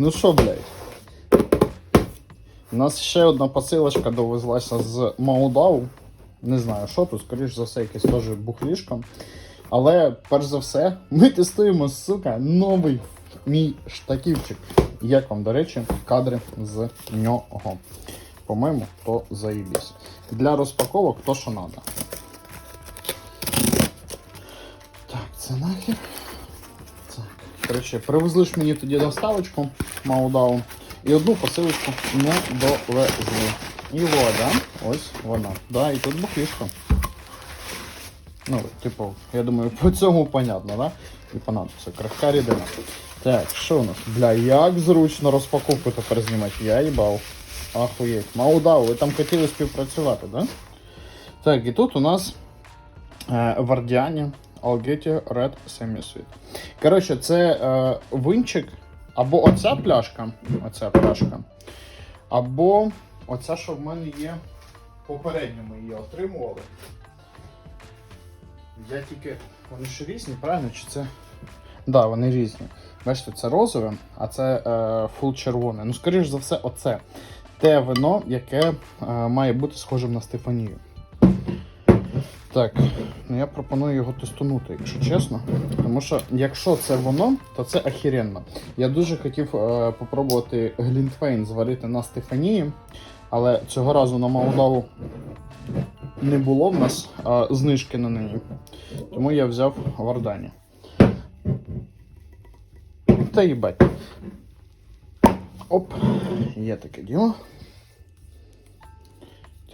ну що, блядь. У нас ще одна посилочка довезлася з Молдаву. Не знаю, що тут, скоріш за все, якесь теж бухлішко. Але перш за все, ми тестуємо, сука, новий мій штативчик. Як вам, до речі, кадри з нього. По-моєму, то заїбісь. Для розпаковок то, що треба. Так, це нахер. Коротше, привезли ж мені тоді доставочку Маудау. І одну посилочку не довезли. І вода, ось вона. Да, і тут бухлішка. Ну, типу, я думаю, по цьому понятно, да? І понадобиться крахка рідина. Так, що у нас? Бля, як зручно розпаковку тепер знімати. Я їбав. Ахуєть. Маудау, ви там хотіли співпрацювати, да? Так, і тут у нас е, Вардіані Algetti Red Semi-Sweet. Коротше, це е, винчик, або оця пляшка, оця пляшка, або оця, що в мене є попередньо ми її отримували. Я тільки. Вони ж різні, правильно? Чи це. Так, да, вони різні. Бачите, це розове, а це е, фул червоне. Ну, скоріш за все, оце те вино, яке е, має бути схожим на Стефанію. Так, ну я пропоную його тестунути, якщо чесно. Тому що якщо це воно, то це охеренно. Я дуже хотів е, попробувати глінтвейн зварити на Стефанії, але цього разу на Молдаву не було в нас е, знижки на неї. Тому я взяв Вардані. Та їбать. Оп, є таке діло.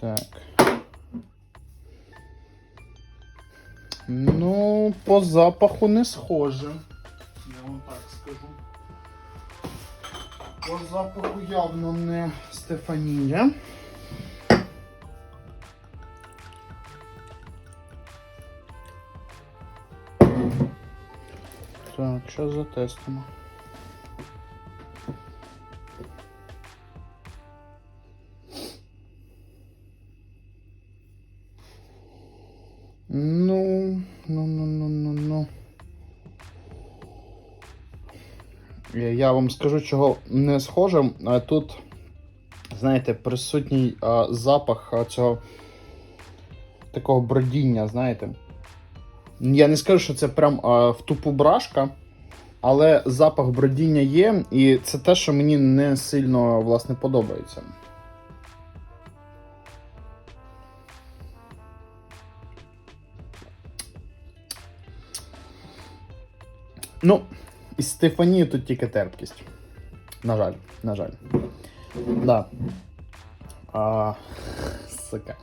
Так. Ну, по запаху не схоже. Я вам так скажу. По запаху явно не Стефанія. Так, що затестимо. Ну, ну, ну, ну, ну, ну. Я- вам скажу, чого не схоже. Тут, знаєте, присутній а, запах цього такого бродіння, знаєте. Я не скажу, що це прям а, в тупу брашка, але запах бродіння є, і це те, що мені не сильно власне подобається. Ну, із Стефанії тут тільки терпкість. На жаль, на жаль. Да. А, сука.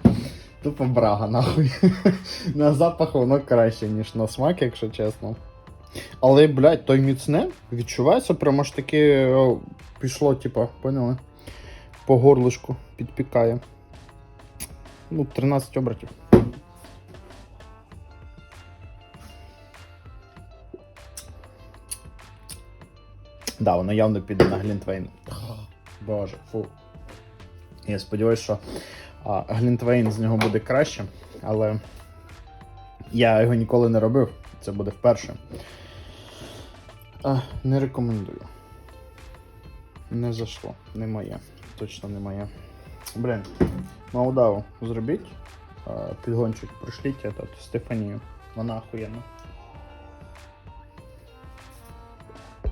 Тупо брага, нахуй. на запах воно краще, ніж на смак, якщо чесно. Але, блядь, той міцне відчувається, прямо ж таки о, пішло, типа, поняли? По горлишку підпікає. Ну, 13 обертів. Да, воно явно піде на Глінтвейн. Боже, фу. Я сподіваюся, що а, Глінтвейн з нього буде краще, але я його ніколи не робив. Це буде вперше. А, не рекомендую. Не зайшло. Не моє. Точно не моє. Блін, Молдаву зробіть. Підгончик пришліть этот, Стефанію. Вона охуєнна.